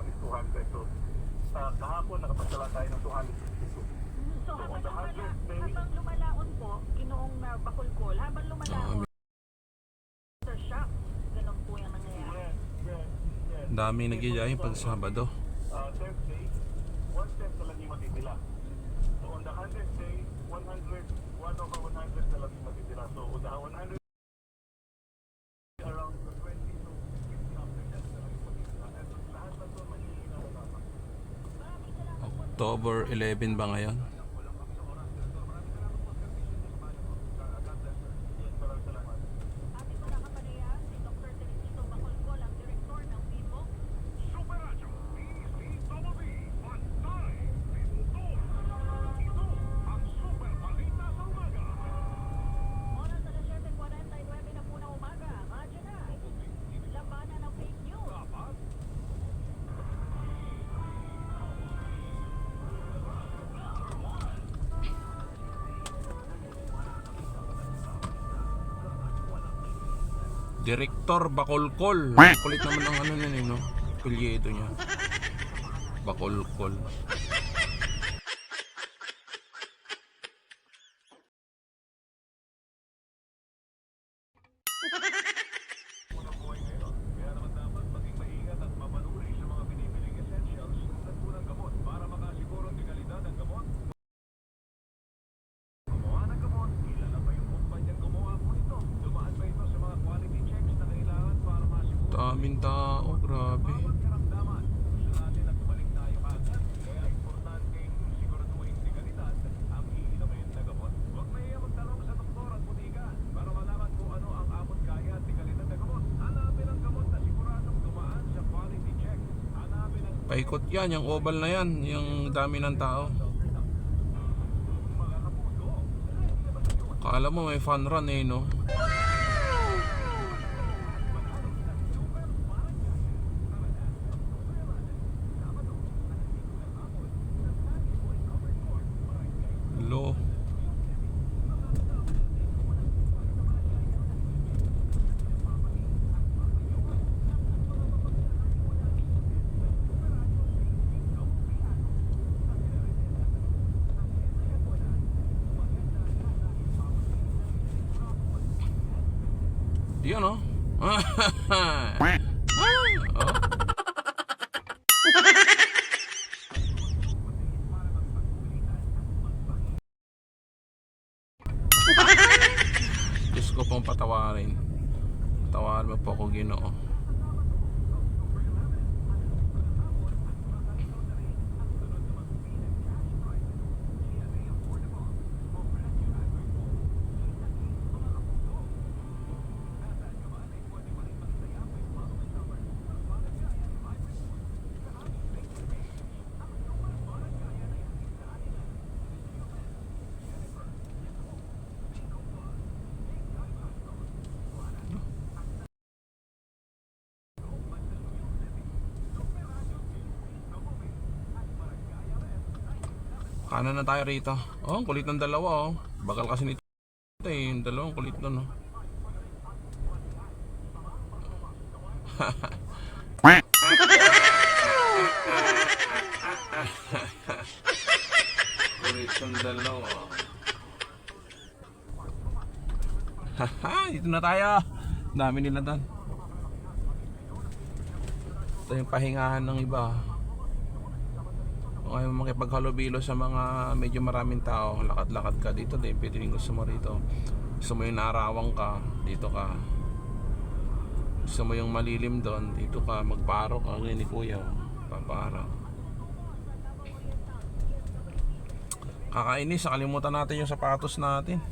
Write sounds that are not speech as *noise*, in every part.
thousand is 200. So, sa kahapon, nakapagdala tayo ng 262. So habang, the lumala, 100 day- habang lumalaon po, ginoong uh, bakulkol, habang lumalaon, after shock, ganun po yung nangyayari. Yes, yes, yes. Ang dami nagyayay pag Sabado. Uh, Thursday, one tenth na lang yung matitila. So on the 100th day, 100, 1 over 100 na lang yung matitila. So on the 100 around the 20 to 50 after that na lang yung matitila. And lahat na ito mahihina na lamang. October 11 ba ngayon? Direktor Bacolcol. Kulit naman ang ano nun eh, no? Pilyedo niya. Bacolcol. Kaya *laughs* naman dapat maging maingat at mapanuri sa mga binibiling essentials at unang gamot para makasiguro ang dekalidad ng gamot. Gumawa ng gamot, kilala ba yung kumpanyang gumawa po ito? Dumaan ba ito sa mga quality checks na kailangan para masiguro Daming tao, grabe. bawat karamdaman? Gusto natin na bumalik tayo agad. Kaya importanteng siguraduhin dekalidad ang iinumin na gamot. Huwag mahiya magtanong sa doktor at butika para malaman kung ano ang amot kaya at dekalidad na gamot. Hanapin ang gamot na siguradong dumaan sa quality check. Hanapin ang Paikot yan, yung oval na yan. Yung dami ng tao. Kala mo may fun run eh, no? Yun, oh. oh. Diyos ko pong patawarin. Patawarin mo po ako, Ginoo. Kanan na tayo rito. Oh, ang kulit ng dalawa, oh. Bakal kasi nito eh. Yung dalawang kulit nun, oh. *laughs* kulit ng dalawa. Haha, dito na tayo. Dami nila doon. Ito yung pahingahan ng iba. Kung ayaw makipaghalubilo sa mga medyo maraming tao, lakad-lakad ka dito din. Pwede rin gusto mo rito. Gusto mo yung narawang ka, dito ka. Gusto mo yung malilim doon, dito ka. Magparo ka, ganyan ni kuya. Paparo. Kakainis, nakalimutan natin yung sapatos natin.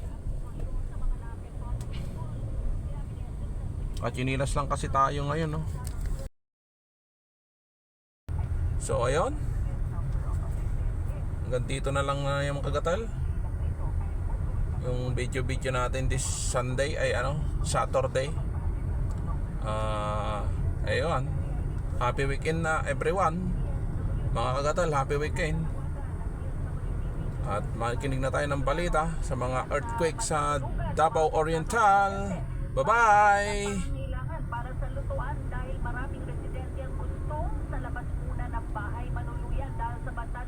At chinilas lang kasi tayo ngayon, no? So, ayun hanggang dito na lang na yung kagatal. Yung video video natin this Sunday ay ano Saturday. Uh, ayun. Happy weekend na everyone. Mga kagatal happy weekend. At makikinig na tayo ng balita sa mga earthquake sa Davao Oriental. Bye bye dahil maraming residente ang gustong sa labas muna ng bahay manuluyan dahil sa banta